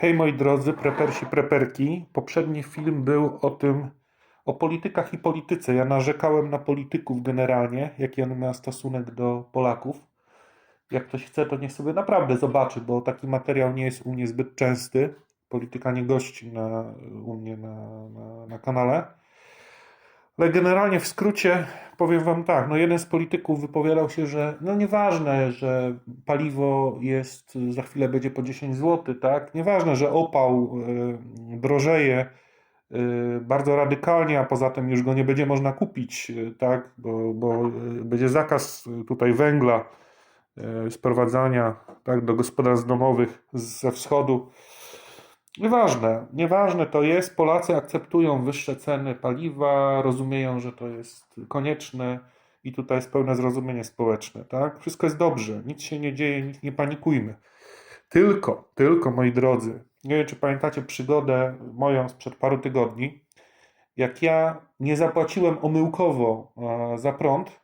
Hej moi drodzy, prepersi, preperki. Poprzedni film był o tym, o politykach i polityce. Ja narzekałem na polityków generalnie, jaki on ma stosunek do Polaków. Jak ktoś chce, to niech sobie naprawdę zobaczy, bo taki materiał nie jest u mnie zbyt częsty. Polityka nie gości na, u mnie na, na, na kanale. Ale generalnie w skrócie powiem wam tak, no jeden z polityków wypowiadał się, że no nieważne, że paliwo jest, za chwilę będzie po 10 zł, tak? Nieważne, że opał y, drożeje y, bardzo radykalnie, a poza tym już go nie będzie można kupić, y, tak? Bo, bo będzie zakaz tutaj węgla, sprowadzania tak, do gospodarstw domowych ze wschodu. Nieważne, nieważne to jest. Polacy akceptują wyższe ceny paliwa, rozumieją, że to jest konieczne i tutaj jest pełne zrozumienie społeczne, tak? Wszystko jest dobrze, nic się nie dzieje, nic nie panikujmy. Tylko, tylko moi drodzy, nie wiem czy pamiętacie przygodę moją sprzed paru tygodni, jak ja nie zapłaciłem omyłkowo e, za prąd,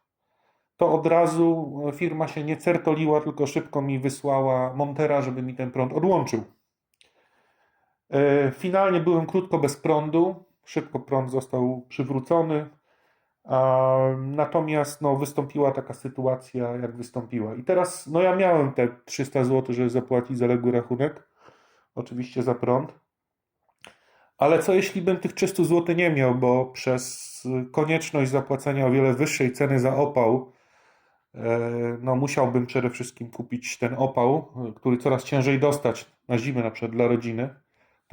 to od razu firma się nie certoliła, tylko szybko mi wysłała montera, żeby mi ten prąd odłączył. E, Finalnie byłem krótko bez prądu. Szybko prąd został przywrócony. Natomiast no, wystąpiła taka sytuacja, jak wystąpiła. I teraz, no ja miałem te 300 zł, żeby zapłacić zaległy rachunek. Oczywiście za prąd. Ale co jeśli bym tych 300 zł nie miał, bo przez konieczność zapłacenia o wiele wyższej ceny za opał, e, no musiałbym przede wszystkim kupić ten opał, który coraz ciężej dostać na zimę, na przykład dla rodziny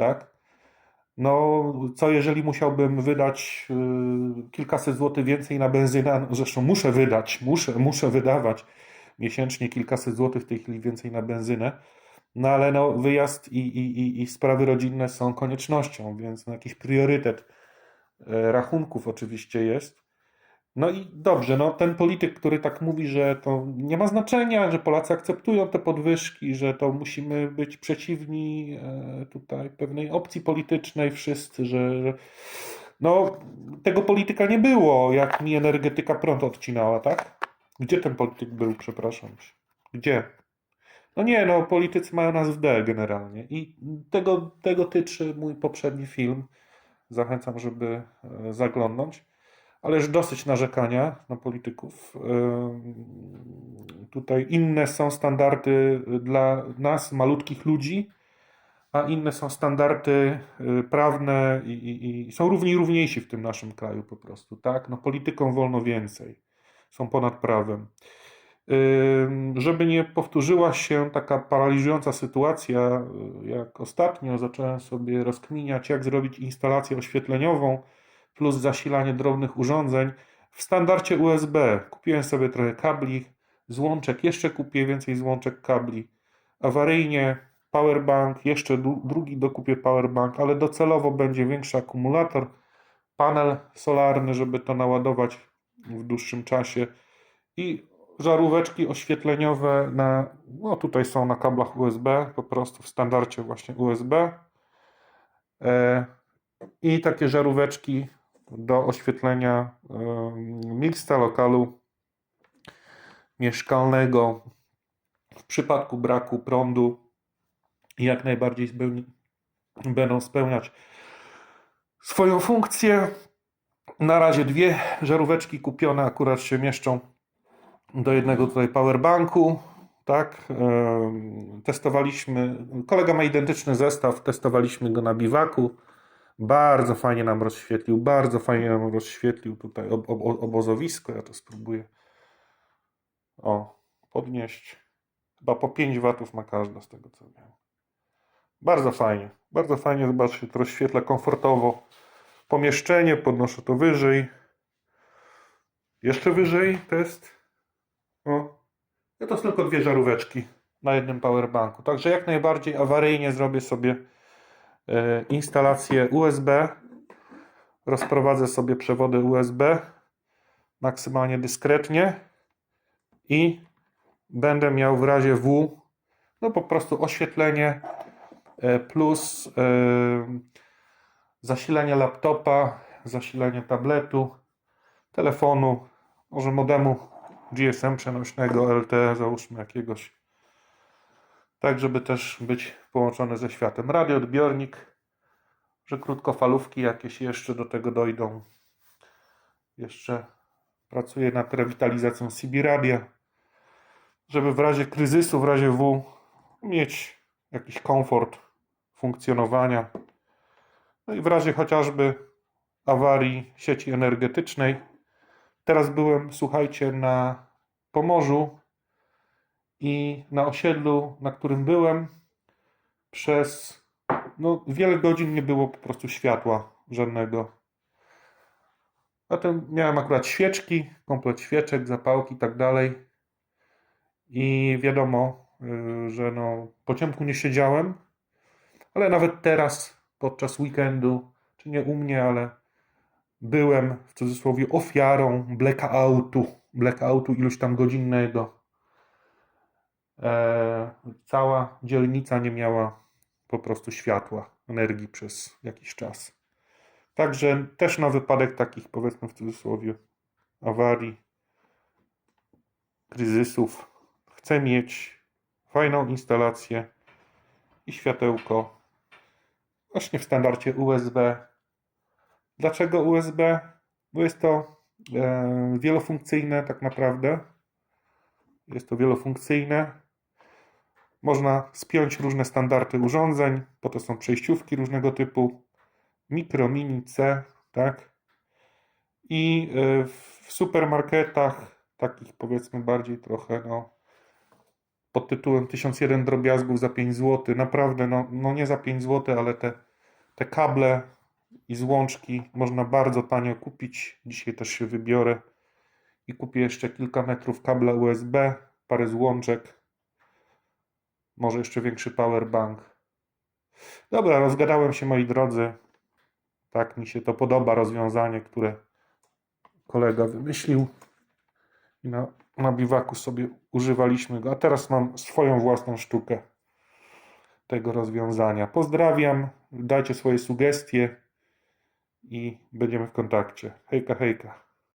tak? No, co jeżeli musiałbym wydać y, kilkaset złotych więcej na benzynę? No, Zresztą muszę wydać, muszę, muszę wydawać miesięcznie kilkaset złotych w tej chwili więcej na benzynę. No ale no, wyjazd i, i, i, i sprawy rodzinne są koniecznością, więc no, jakiś priorytet e, rachunków oczywiście jest. No i dobrze, no ten polityk, który tak mówi, że to nie ma znaczenia, że Polacy akceptują te podwyżki, że to musimy być przeciwni e, tutaj pewnej opcji politycznej wszyscy, że, no tego polityka nie było, jak mi energetyka prąd odcinała, tak? Gdzie ten polityk był, przepraszam cię? Gdzie? No nie, no politycy mają nas w D generalnie i tego, tego tyczy mój poprzedni film. Zachęcam, żeby e, zaglądnąć. Ale już dosyć narzekania na polityków. Tutaj inne są standardy dla nas, malutkich ludzi, a inne są standardy y, prawne i, i, i są równi i równiejsi w tym naszym kraju po prostu, tak? No politykom wolno więcej. Są ponad prawem. Żeby nie powtórzyła się taka paraliżująca sytuacja, y, jak ostatnio zacząłem sobie rozkminiać, jak zrobić instalację oświetleniową, plus zasilanie drobnych urządzeń w standardzie USB. Kupiłem sobie trochę kabli, złączek, jeszcze kupię więcej złączek kabli. Awaryjnie powerbank, jeszcze drugi dokupię powerbank, ale docelowo będzie większy akumulator, panel solarny, żeby to naładować w dłuższym czasie i żaróweczki oświetleniowe na, no tutaj są na kablach USB, po prostu w standardzie właśnie USB. E, i takie żaróweczki do oświetlenia miejsca lokalu mieszkalnego w przypadku braku prądu jak najbardziej spełni, będą spełniać swoją funkcję. Na razie dwie żaróweczki kupione akurat się mieszczą do jednego tutaj powerbanku. Tak, testowaliśmy. Kolega ma identyczny zestaw, testowaliśmy go na biwaku. Bardzo fajnie nam rozświetlił, bardzo fajnie nam rozświetlił tutaj ob, ob, obozowisko. Ja to spróbuję. O, podnieść. Chyba po 5 watów ma każda z tego co wiem. Bardzo fajnie, bardzo fajnie. Zobaczcie, to rozświetla komfortowo pomieszczenie. Podnoszę to wyżej. Jeszcze wyżej test. O. No to są tylko dwie żaróweczki na jednym powerbanku. Także jak najbardziej awaryjnie zrobię sobie instalację USB. Rozprowadzę sobie przewody USB maksymalnie dyskretnie i będę miał w razie W no po prostu oświetlenie e, plus e, zasilanie laptopa, zasilanie tabletu, telefonu, może modemu GSM przenośnego LTE załóżmy jakiegoś tak żeby też być połączone ze światem. Radioodbiornik, że krótkofalówki jakieś jeszcze do tego dojdą. Jeszcze pracuję nad rewitalizacją CB Radia, żeby w razie kryzysu, w razie W mieć jakiś komfort funkcjonowania. No i w razie chociażby awarii sieci energetycznej. Teraz byłem, słuchajcie, na Pomorzu i na osiedlu, na którym byłem, przez no, wiele godzin nie było po prostu światła żadnego. Zatem miałem akurat świeczki, komplet świeczek, zapałki i tak dalej. I wiadomo, y, że no, po ciemku nie siedziałem, ale nawet teraz, podczas weekendu, czy nie u mnie, ale byłem w cudzysłowie ofiarą blackoutu, blackoutu iluś tam godzinnego. E, cała dzielnica nie miała po prostu światła, energii przez jakiś czas. Także też na wypadek takich, powiedzmy w cudzysłowie, awarii, kryzysów, chcę mieć fajną instalację i światełko właśnie w standardzie USB. Dlaczego USB? Bo jest to e, wielofunkcyjne tak naprawdę. Jest to wielofunkcyjne. Można spiąć różne standardy urządzeń, po to są przejściówki różnego typu. Mikro, mini, C, tak? I y, w supermarketach, takich powiedzmy bardziej trochę, no, pod tytułem 1001 drobiazgów za 5 zł, naprawdę, no, no nie za 5 zł, ale te, te kable i złączki można bardzo tanio kupić. Dzisiaj też się wybiorę i kupię jeszcze kilka metrów kabla USB, parę złączek, może jeszcze większy powerbank. Dobra, rozgadałem się moi drodzy. Tak mi się to podoba rozwiązanie, które kolega wymyślił. I na, na biwaku sobie używaliśmy go. A teraz mam swoją własną sztukę tego rozwiązania. Pozdrawiam, dajcie swoje sugestie i będziemy w kontakcie. Hejka, hejka.